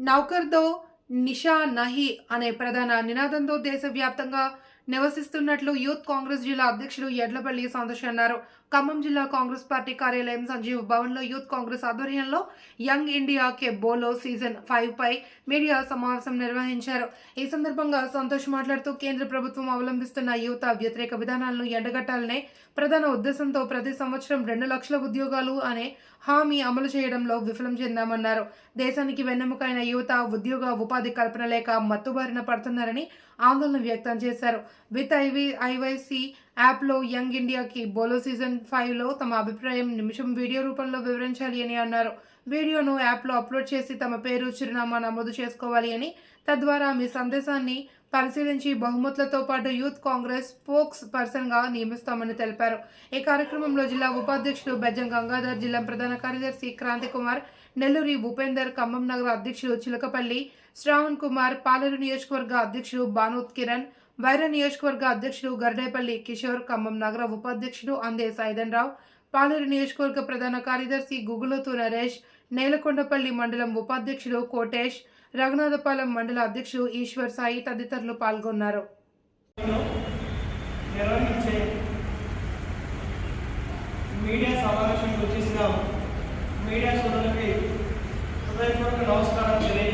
నౌకర్దో నిషా నహి అనే ప్రధాన నినాదంతో దేశవ్యాప్తంగా నివసిస్తున్నట్లు యూత్ కాంగ్రెస్ జిల్లా అధ్యక్షుడు ఎడ్లపల్లి సంతోష్ అన్నారు. ఖమ్మం జిల్లా కాంగ్రెస్ పార్టీ కార్యాలయం సంజీవ్ భవన్లో యూత్ కాంగ్రెస్ ఆధ్వర్యంలో యంగ్ ఇండియా కే బోలో సీజన్ ఫైవ్ పై మీడియా సమావేశం నిర్వహించారు. ఈ సందర్భంగా సంతోష్ మాట్లాడుతూ కేంద్ర ప్రభుత్వం అవలంబిస్తున్న యువత వ్యతిరేక విధానాలను ఎండగట్టాలనే ప్రధాన ఉద్దేశంతో ప్రతి సంవత్సరం రెండు లక్షల ఉద్యోగాలు అనే హామీ అమలు చేయడంలో విఫలం చెందామన్నారు. దేశానికి వెన్నెముకైన యువత ఉద్యోగ ఉపాధి కల్పన లేక మత్తుబారిన పడుతున్నారని ఆందోళన వ్యక్తం చేశారు. విత్ ఐవి ఐవైసీ యాప్లో యంగ్ ఇండియాకి బోలో సీజన్ ఫైవ్లో తమ అభిప్రాయం నిమిషం వీడియో రూపంలో వివరించాలి అని అన్నారు. వీడియోను యాప్లో అప్లోడ్ చేసి తమ పేరు చిరునామా నమోదు చేసుకోవాలి అని తద్వారా మీ సందేశాన్ని పరిశీలించి బహుమతులతో పాటు యూత్ కాంగ్రెస్ స్పోక్స్ పర్సన్గా నియమిస్తామని తెలిపారు. ఈ కార్యక్రమంలో జిల్లా ఉపాధ్యక్షుడు బెజ్జం గంగాధర్ జిల్లా ప్రధాన కార్యదర్శి క్రాంతి కుమార్ నెల్లూరి భూపేందర్ ఖమ్మం నగర అధ్యక్షుడు చిలకపల్లి శ్రావణ్ కుమార్ పాలేరు నియోజకవర్గ అధ్యక్షుడు బానోత్ కిరణ్ వైర నియోజకవర్గ అధ్యక్షుడు గర్డేపల్లి కిషోర్ ఖమ్మం నగర ఉపాధ్యక్షుడు అందే సైదన్ రావు పాలేరు నియోజకవర్గ ప్రధాన కార్యదర్శి గుగులోతు నరేష్ నేలకొండపల్లి మండలం ఉపాధ్యక్షుడు కోటేష్ రఘునాథపాలెం మండల అధ్యక్షుడు ఈశ్వర్ సాయి తదితరులు పాల్గొన్నారు. మీడియా సమావేశానికి వచ్చేసిన మీడియా సోదరులకి హృదయపూర్వక నమస్కారం తెలియ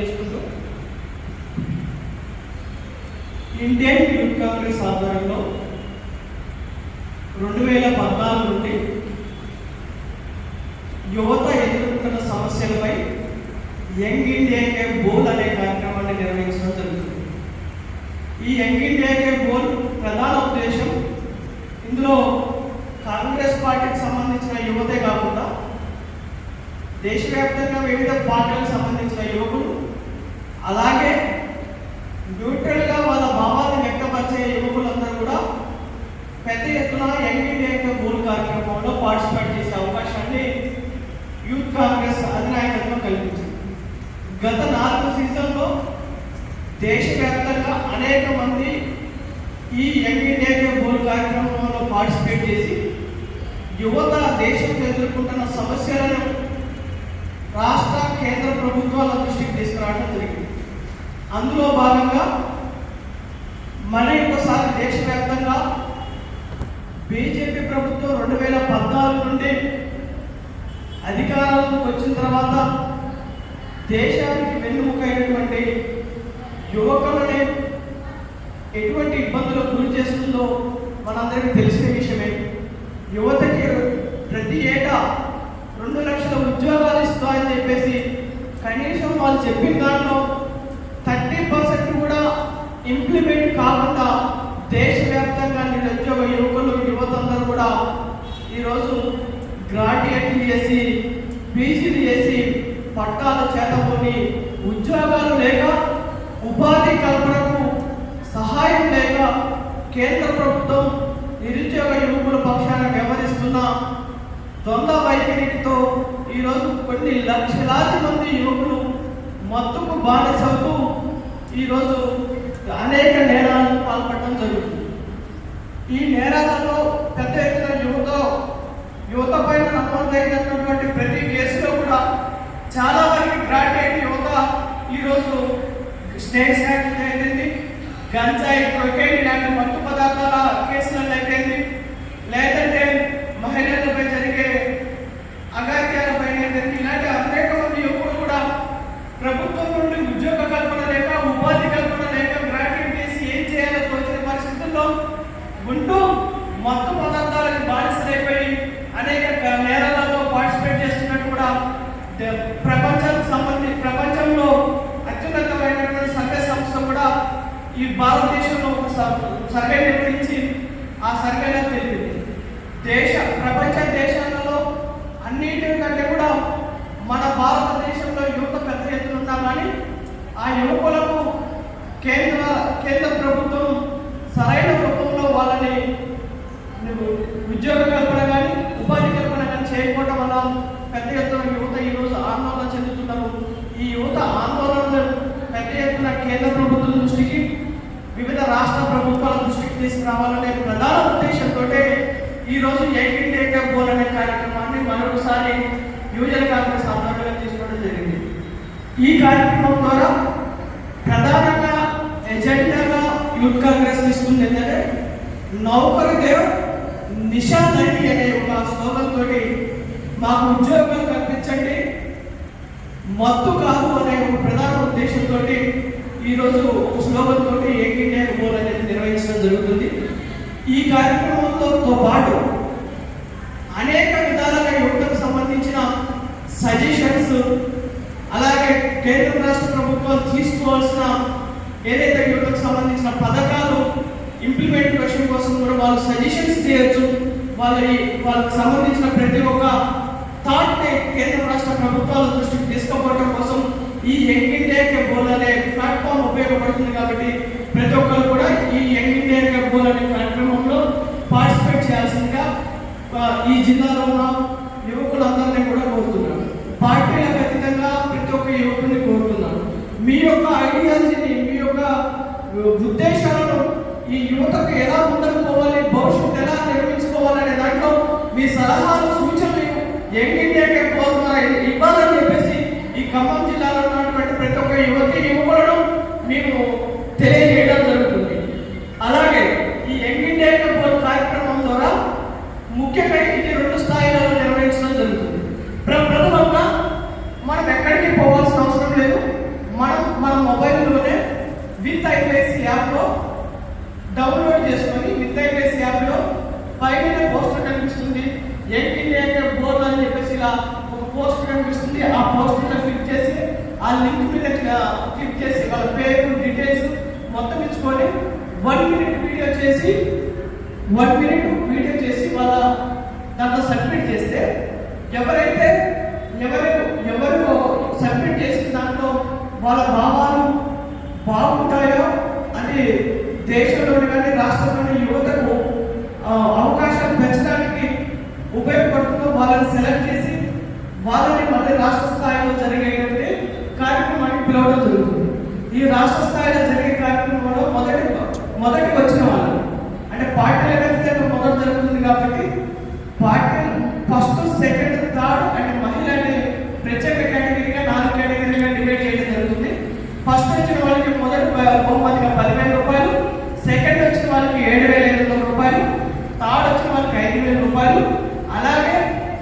ఇండియన్ యూత్ కాంగ్రెస్ ఆధ్వర్యంలో రెండు వేల పద్నాలుగు నుండి యువత ఎదుర్కొంటున్న సమస్యలపై యంగ్ ఇండియా కే బోల్ అనే కార్యక్రమాన్ని నిర్వహించడం జరుగుతుంది. ఈ యంగ్ ఇండియా కే బోల్ ప్రధాన ఉద్దేశం ఇందులో కాంగ్రెస్ పార్టీకి సంబంధించిన యువతే కాకుండా దేశవ్యాప్తంగా వివిధ పార్టీలకు సంబంధించిన యువకులు అలాగే న్యూట్రల్ వాళ్ళ భావాన్ని వ్యక్తపరిచే యువకులందరూ కూడా పెద్ద ఎత్తున యంగ్ యొక్క మూల కార్యక్రమంలో పార్టిసిపేట్ చేసే అవకాశాన్ని యూత్ కాంగ్రెస్ అధినాయకత్వం కల్పించింది. గత నాలుగు సీజన్లో దేశవ్యాప్తంగా అనేక మంది ఈ యంగ్ ఇండియా గోల్ కార్యక్రమంలో పార్టిసిపేట్ చేసి యువత దేశం ఎదుర్కొంటున్న సమస్యలను రాష్ట్ర కేంద్ర ప్రభుత్వాల దృష్టికి తీసుకురావడం జరిగింది. అందులో భాగంగా మరి ఒకసారి దేశవ్యాప్తంగా బీజేపీ ప్రభుత్వం రెండు వేల పద్నాలుగు నుండి అధికారంలోకి వచ్చిన తర్వాత దేశానికి వెన్నుముకైనటువంటి యువకులని ఎటువంటి ఇబ్బందులకు గురి చేస్తుందో మనందరికీ తెలిసిన విషయమే. యువతకి ప్రతి ఏటా రెండు లక్షల ఉద్యోగాలు ఇస్తాయని చెప్పేసి కనీసం వాళ్ళు చెప్పిన దాంట్లో థర్టీ పర్సెంట్ కూడా ఇంప్లిమెంట్ కాకుండా దేశవ్యాప్తంగా నిరుద్యోగ యువకులు యువతందరూ కూడా ఈరోజు గ్రాడ్యుయేట్లు చేసి పీజీలు చేసి పట్టాలు చేతకొని ఉద్యోగాలు లేక ఉపాధి కల్పనకు సహాయం లేక కేంద్ర ప్రభుత్వం నిరుద్యోగ యువకుల పక్షాన వ్యవహరిస్తున్న ద్వంద్వ వైఖరితో ఈరోజు కొన్ని లక్షలాది మంది యువకులు మత్తుకు బానిసవుతూ ఈరోజు అనేక నేరాలకు పాల్పడడం జరుగుతుంది. ఈ నేరాలలో పెద్ద ఎత్తున యువత యువత పైన నమోదైనటువంటి ప్రతి కేసులో కూడా చాలా వరకు గ్రాడ్యుయేట్ యువత ఈరోజు స్నేక్స్ అయితే అయితేంది గంజాయి కొకైన్ ఇలాంటి మత్తు పదార్థాల కేసులలో అయితేంది లేదంటే మహిళలపై జరిగే అగాత్యాలపై అయితేంది ఇలాంటి అనేక మంది యువకులు కూడా ప్రభుత్వం నుండి ఉద్యోగ కల్పన లేక ఉపాధి కల్పన లేక గ్రాడ్యుయేట్ చేసి ఏం చేయాలో తోచిన పరిస్థితుల్లో ఉంటూ మత్తు పదార్థాలకు బానిసలైపోయి అనేక క- నేరాలలో పార్టిసిపేట్ చేస్తున్నట్టు కూడా ద- ప్రపంచానికి సంబంధించి ప్రపంచంలో అత్యున్నతమైనటువంటి సర్వే సంస్థ కూడా ఈ భారతదేశంలో ఒక సర్వే నిర్వహించి ఆ సర్వేలో తెలిపింది. దేశ ప్రపంచ దేశాలలో అన్నిటికంటే కూడా మన భారతదేశంలో యువత పెద్ద ఎత్తున ఉన్నామని ఆ యువకులకు కేంద్ర కేంద్ర ప్రభుత్వం సరైన రూపంలో వాళ్ళని ఉద్యోగ కల్పన కానీ ఉపాధి కల్పన కానీ చేయకపోవడం వల్ల పెద్ద ఎత్తున యువత ఈరోజు ఆందోళన చెందుతున్నారు ఈ యువత ఆందోళనలు పెద్ద ఎత్తున కేంద్ర ప్రభుత్వం దృష్టికి వివిధ రాష్ట్ర ప్రభుత్వాల దృష్టికి తీసుకురావాలనే ప్రధాన ఉద్దేశంతో ఈ రోజు యంగ్ ఇండియా బోల్ అనే కార్యక్రమాన్ని మరొకసారి యువజన కాంగ్రెస్ ఆధ్వర్యంలో తీసుకోవడం జరిగింది. ఈ కార్యక్రమం ద్వారా ప్రధానంగా ఎజెండాగా యూత్ కాంగ్రెస్ తీసుకుంది ఏంటంటే నౌకరుదేవ్ దేవ్ నిషా అనే ఒక స్లోగన్ తోటి మాకు ఉద్యోగాలు కల్పించండి మత్తు కాదు అనే ఒక ప్రధాన ఉద్దేశంతో ఈరోజు ఒక స్లోగన్ తోటి ఏక్ ఇండియా గోల్ అనేది నిర్వహించడం జరుగుతుంది ఈ కార్యక్రమంతో తో పాటు అనేక విధాలుగా యువతకు సంబంధించిన సజెషన్స్ అలాగే కేంద్ర రాష్ట్ర ప్రభుత్వాలు తీసుకోవాల్సిన ఏదైతే యువతకు సంబంధించిన పథకాలు ఇంప్లిమెంటేషన్ కోసం కూడా వాళ్ళు సజెషన్స్ చేయొచ్చు. వాళ్ళ వాళ్ళకి సంబంధించిన ప్రతి ఒక్క థాట్ని కేంద్ర రాష్ట్ర ప్రభుత్వాల దృష్టికి తీసుకుపోవడం కోసం ఈ యంగ్ ఇండియా బోల్ అనే ప్లాట్ఫామ్ ఉపయోగపడుతుంది కాబట్టి ప్రతి ఒక్కరు కూడా ఈ యంగ్ ఇండియా బోల్ అనే కార్యక్రమంలో పార్టిసిపేట్ చేయాల్సిందిగా ఆ, ఈ జిల్లాలో ఉన్న యువకులందరినీ కూడా కోరుతున్నాను. పార్టీల ఖచ్చితంగా ప్రతి ఒక్క యువకుని కోరుతున్నాను. మీ యొక్క ఐడియాలజీని మీ యొక్క ఉద్దేశాలను ఈ యువతకు ఎలా ముందుకు పోవాలి భవిష్యత్తు ఎలా నిర్మించుకోవాలనే దాంట్లో మీ సలహాలు సూచనలు యంగ్ ఇండియా ఇవ్వాలని చెప్పేసి ఈ ఖమ్మం జిల్లాలో ఉన్నటువంటి ప్రతి ఒక్క యువతి యువకులను మేము తెలియజేయడం జరుగుతుంది అలాగే ఈ యంగ్ ఇండియా పోల్ కార్యక్రమం ద్వారా ముఖ్యంగా ఇది రెండు స్థాయిలలో నిర్వహించడం జరుగుతుంది ప్ర- ప్రథమంగా మనం ఎక్కడికి పోవాల్సిన అవసరం లేదు మనం మన మొబైల్లోనే విత్ ఐపీఎస్ యాప్లో డౌన్లోడ్ చేసుకొని విత్ ఐపీఎస్ యాప్లో పైన పోస్టర్ కనిపిస్తుంది. యంగ్ బోర్డు అని చెప్పేసి ఇలా ఒక పోస్ట్ కనిపిస్తుంది. ఆ పోస్ట్ మీద క్లిక్ చేసి ఆ లింక్ మీద క్లిక్ చేసి వాళ్ళ పేరు డీటెయిల్స్ మొత్తం ఇచ్చుకొని వన్ మినిట్ వీడియో చేసి వన్ మినిట్ వీడియో చేసి వాళ్ళ దాంట్లో సబ్మిట్ చేస్తే ఎవరైతే ఎవరు ఎవరు సబ్మిట్ చేసిన దాంట్లో వాళ్ళ భావాలు బాగుంటాయో అది దేశంలోని కానీ రాష్ట్రంలోని యువతకు అవకాశం పెంచడానికి ఉపయోగపడుతుందో వాళ్ళని సెలెక్ట్ చేసి వాళ్ళని మళ్ళీ రాష్ట్ర స్థాయిలో జరిగేటువంటి కార్యక్రమానికి పిలవడం జరుగుతుంది. ఈ రాష్ట్ర స్థాయిలో జరిగే కార్యక్రమంలో మొదటి మొదటి వచ్చిన వాళ్ళు అంటే పార్టీల ఖచ్చితంగా మొదట జరుగుతుంది కాబట్టి party first second third and మహిళని ప్రత్యేక కేటగిరీగా నాలుగు కేటగిరీగా డివైడ్ చేయడం జరుగుతుంది ఫస్ట్ వచ్చిన వాళ్ళకి మొదటి బ- బహుమతిగా పదివేల రూపాయలు సెకండ్ వచ్చిన వాళ్ళకి ఏడు వేల ఐదు వందల రూపాయలు థర్డ్ వచ్చిన మిలియన్ రూపాయలు. అలాగే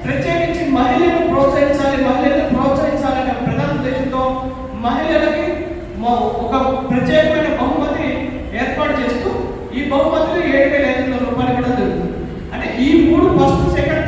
ప్రత్యేకించి మహిళలను ప్రోత్సహించాలి మహిళలను ప్రోత్సహించాలనే ప్రధాన ఉద్దేశంతో మహిళలకి ఒక ప్రత్యేకమైన బహుమతిని ఏర్పాటు చేస్తూ ఈ బహుమతులు ఏడు వేల ఐదు వందల రూపాయలు కూడా జరుగుతుంది. అంటే ఈ మూడు ఫస్ట్ సెకండ్